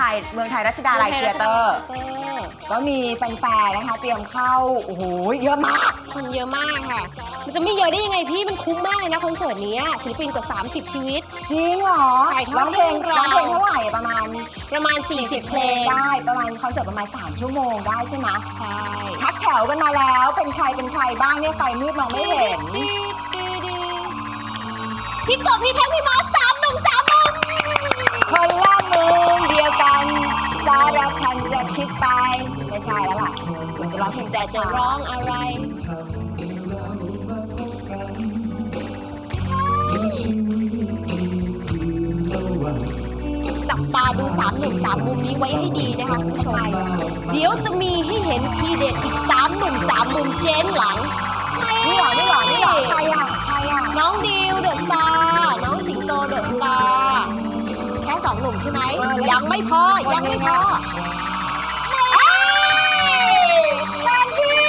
ไทยเมืองไทยรัชดาลัยเทียเตอร์เตอร์ ก็มีแฟนๆนะคะ เตรียมเข้า โอ้โห เยอะมาก คนเยอะมากค่ะ มันจะไม่เยอะได้ยังไงพี่มันคุ้มมากเลยนะคอนเสิร์ตนี้ศิลปินกว่า 30 ชีวิต จริงเหรอถ่ายทอดร้องเพลงเรื่องร้ราองว เพลงเท่าไหร่ประมาณประมาณ 40 เพลงได้ประมาณคอนเสิร์ตประมาณ 3 ชั่วโมงได้ใช่ไหมใช่ทักแถวกันมาแล้ว เป็นใครเป็นใครบ้างเนี่ยไฟมืดมองไม่เห็น ดีดีดีพี่กบพี่แท็กพี่มอสสา สารพันจะคิดไป ไม่ใช่แล้วล่ะเดี๋ยวจะร้องเพลงแต่จะร้องอะไร จับตาดูสามหนุ่มสามมุมนี้ไว้ให้ดีนะคะคุณผู้ชม เดี๋ยวจะมีให้เห็นทีเด็ดอีกสามหนุ่มสามมุมเจนหลังนี่หรอนี่หรอนี่หรอใครอะใครอะน้องดิวเดอะสตาร์น้องสิงโตเดอะสตาร์ องหนุ่มใช่ไหม ยังไม่พอ ยังไม่พอแฟนพี่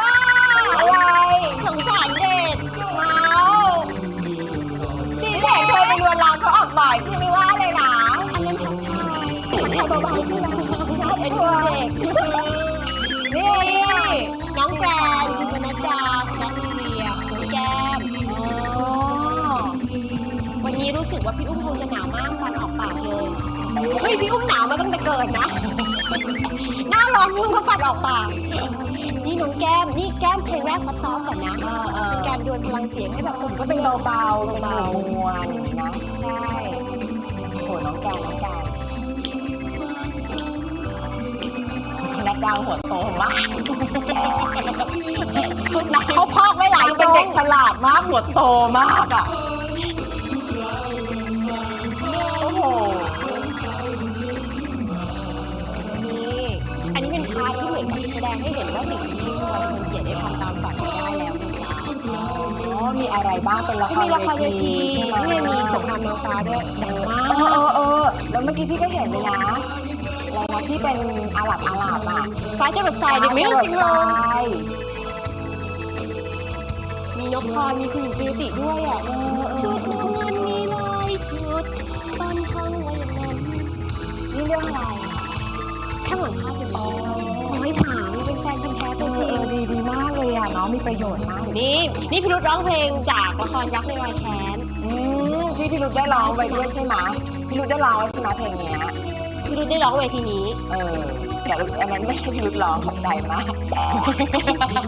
บ้าอะไรสงสารเด็กเมาพี่เด็กเคยไปลวนลามเขาออกบ่อยฉันยังไม่ว่าเลยนะ อันนั้นทักทายเบาๆใช่ไหมเอ็นดูเด็กนี่นี่น้องแกรนคุณปนัดดาคุณนัทมีเรียน้องแก้มวันนี้รู้สึกว่าพี่อุ้มคงจะหนาวากฟันออกปากเลย เฮ้ยพี่อุ้มหนาวมาตั้งแต่เกิดนะ หน้าร้อนพี่อุ้มก็ฟันออกปาก นี่น้องแก้ม นี่แก้มเพลงแรกซอฟๆก่อนนะ เออเออ เป็นการดวลพลังเสียงให้แบบอุ่นก็เป็นเบาๆ เป็นมวลๆอย่างนี้นะ ใช่ โหน้องแกนน้องแกนพนัดดาวหัวโตมากคุณนายเขาพอกไว้หลายเป็นตรเด็งกฉลาดมากหัวโตมากอะ ดงให้เห็นว่าสิ่งที่คุณบอยคนเกียรติได้ทำตามฝันไปได้แล้วนะจ๊ะอ๋อมีอะไรบ้างเป็นละคก็รมีละครเวทีใช่ไหมนี่มีสงครามนางฟ้าด้วยดังมาเออกเออเออแล้วเมื่อกี้พี่ก็เห็นเลยนะอะไรนะที่เป็นอาหรับอาหรับอะฟ้าจรดทราย The Musical ใช่มีนพพรมีคุณหญิงกิรติด้วยอะชุดน้ำเงินมีลายจุดตอนทั้งไว้อย่างนั้นนี่เรื่องอะไร ข้างหลังภาพเป็นอ๋อขอให้ถามเป็ นแฟนพันธ์แท้ตัวจริงเออดีดีมากเลยอะน้องมีประโยชน์มากเลยนี่ นี่พี่รุธร้องเพลงจากละครรักในรอยแค้นอืมที่พี่รุธได้ร้องไว้ด้วยใช่ไหมพี่รุธได้ร้องไว้ใช่ไหมเพลงเนี้ยพี่รุธได้ร้องเวทีนี้ เออ แต่อันนั้นไม่ใช่พี่รุธร้องขอบใจมาก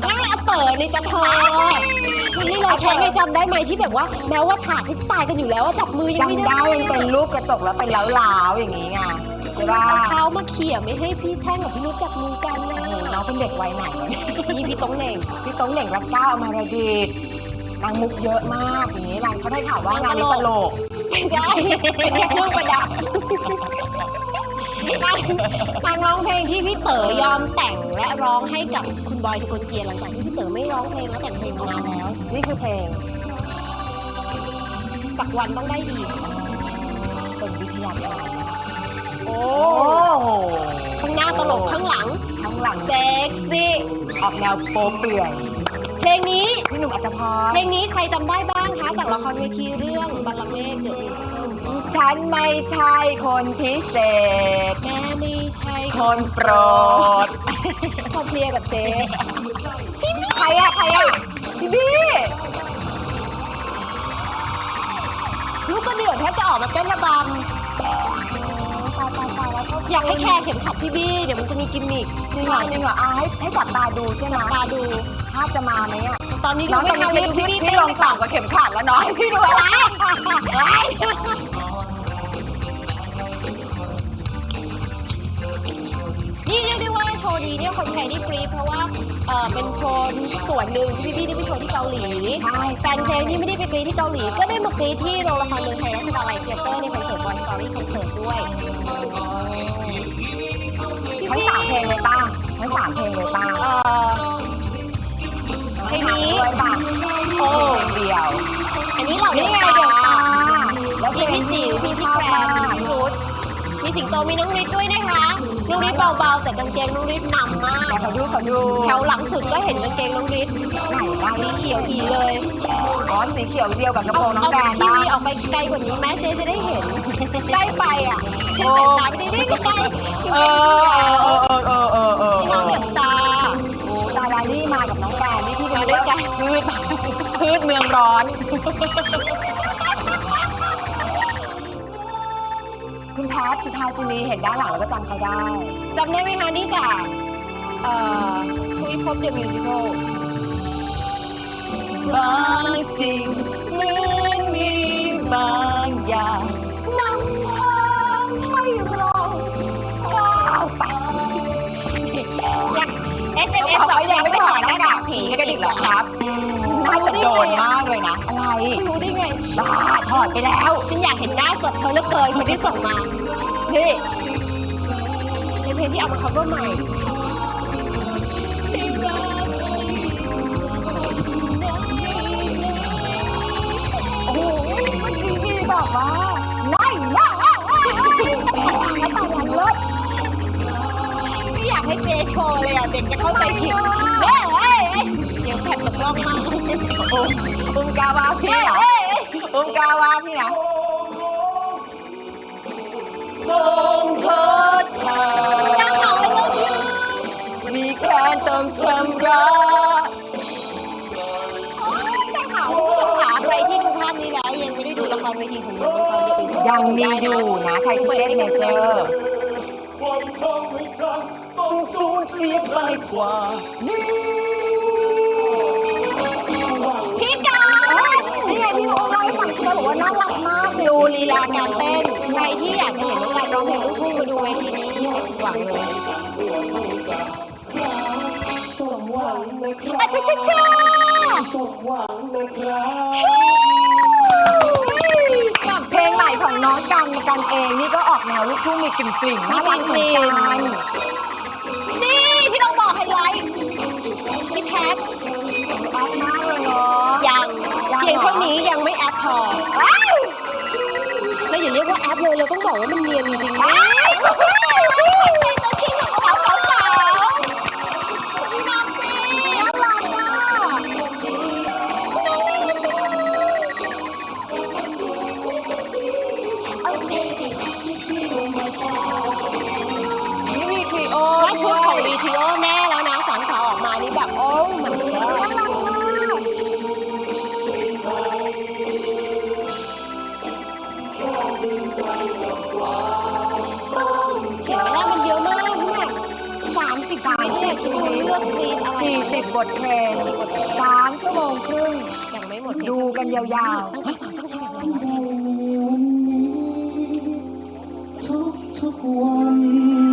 นั่นมันอาเต๋อในจันเธอมันนี่รอยแค้นไงจำได้ไหมที่แบบว่า แม้ว่าฉากที่จะตายกันอยู่แล้วว่าจับมือยังไม่จำได้ได้มันเป็นรูปกระจกแล้วเป็นล้าวๆอย่างนี้ไง ใช่ป่ะเอาเท้ามาเขี่ยไม่ให้พี่แท่งกับพี่รุธจับมือกันนะโอ้โหน้องเป็นเด็กวัยไหนวะเนี่ยนี่พี่ต้องเหน่งพี่ต้องเหน่งรักก้าวอมรดิตนางมุกเยอะมากอย่างนี้นางเขาได้ข่าวว่างานนี้ตลกไม่ใช่เป็นแค่เครื่องประดับนางนางร้องเพลงที่พี่เต๋อยอมแต่งและร้องให้กับคุณบอยทุกคนเกียร์หลังจากที่พี่เต๋อไม่ร้องเพลงและแต่งเพลงมานานแล้ว นี่คือเพลง สักวันต้องได้ดีเป็นวิทยาการโอ้โอ้โห ข้างหน้าตลกข้างหลัง ข้างหลังเซ็กซี่ ออกแนวโป๊เปลื่อย เพลงนี้พี่หนุ่มอัตภพรเพลงนี้ใครจำได้บ้างคะ จากละครเวทีเรื่องบัลลังก์เมฆเดอะมิวสิคลฉันไม่ใช่คนพิเศษ แม่ไม่ใช่คนโปรดพอเพลียร์กับเจ๊ใครอะใครอะพี่บี้ลูกก็เดือดแทบจะออกมาเต้นระบต อยากให้แคร์เข็มขัดพี่บี้เดี๋ยวมันจะมีกิมมิคจริงเหรอจริงเหรออะให้ให้จับตาดูใช่ไหมตาดูภาพจะมาไหมอะตอนนี้ดูน้องไม่ตอนทันเลยนี้ดูพี่พี่บี้พี่เต้นลงไปก่อต่ำนกว่าเข็มขัดแล้วน้อยพี่ดูอะไร โชว์นี้เนี่ยคนไทยได้กรี๊ดเพราะว่าเออเป็นโชว์ส่วนหนึ่งที่พี่บี้ได้ไปโชว์ที่เกาหลีใช่ แฟนเพลงที่ไม่ได้ไปกรี๊ดที่เกาหลี ก็ได้มากรี๊ดที่โรงละครเมืองไทยรัชดาลัยเธียเตอร์ในคอนเสิร์ต Boy Story คอนเสิร์ตด้วยทั้งสามเพลงเลยป้าทั้งสามเพลงเลยป้าเอ่อเพลงนี้ ด้วยป่ะโอ้ เพลงเดียวอันนี้เหล่าเดนี่อะไงสตาเดอะสตาร์ร์แล้วเพลมีงพี่จิ๋วมีพี่แกรนมีพี่รุธ มีสิงโตมีน้องฤทธิ์ด้วยนะคะน้องฤทธิ์เบาๆแต่กางเกงน้องฤทธิ์หนำมาก ขอดูขอดูแถวหลังสุดก็เห็นกางเกงน้องฤทธิ์สีเขียวอีเลยอ๋อสีเขียวเดียวกับกระโปรงน้องแดนทีวีออกไปไกลกว่านี้ไหมเจ๊จะได้เห็นใกล้ไปอะโอ้ตาไปดิ้งใกล้เออเออเออเออเออน้องเด็กสตาร์โอ้ตาดาลี่มากับน้องแดนนี่พี่เป็นด้วยกันพืชพืชเมืองร้อน แพทสุธาสินีเห็นด้านหลังแล้วก็จำเขาได้ จำได้ไหมคะนี่จากเอ่อทวิภพเดอะมิวสิคลบางสิ่งเหมือนมีบางอย่างนำทางให้เราก้าวไป SMS เขาบอกยัยังงไม่ไม่ถถออดดหหน้าากน้ากากกผีผีกกระระดิดิกกเหเหรรออคครัรับบน่าจะโดนมากเลยนะ อะไรรู้ได้ไงบ้าถอดไปแล้ว ฉันอยากเห็นหน้าสดเธอเหลือเกินคนที่ส่งมา นี่เป็นเพลงที่เอามา cover ใหม่ กาวาพี่นะคงทดแทจ้างเหมาเลยลูกมีแค่ต้องชำระจ้างเหมาคุณผู้ชมขาใครที่ดูภาพนี้แล้ว ยังไม่ได้ดูละครเวทีของหนูมังกรเดอะมิวสิคลยังมีอยู่นะใครที่เล่นเมเจอร์ความทำให้ฉันต้ต้อองงสูญเสียไปกว่านี้ ว่าน่ารักมากดูลีลาการเต้น ใครที่อยากจะเห็นน้องการร้องเพลงลูกทุ่งมาดูเวทีนี้ไม่ผิดหวังเลยสมหวังนะครับอาชาชาชาสมหวังนะครับเพลงใหม่ของน้องกันกันเองนี่ก็ออกแนวลูกทุ่งมีกลิ่นกลิ่นๆน่ากเหมือนกันนี่ที่เราบอกไฮไลท์พี่แพท พียงเท่านี้ยังไม่แอปพออ้าวเราอย่าเรียกว่าแอปเลยเราต้องบอกว่ามันเนียนจริงๆนะอ้าวตัวจริงของเขาสาวสาวพี่น้องสิน่ารักอะนี่มีทริโอว่าชุดของรีทิโอแน่แล้วนะสามสาวออกมานี่แบบโอ้ my god น่ ชีวิตเนี่ยคิดดูเลือกกรีนอะไรสี่สิบบทเพลงสามชั่วโมงครึ่ง ยังไม่หมดดูกันยาวตั้งใจฟังตั้งใจฟังทุกทุกๆวัน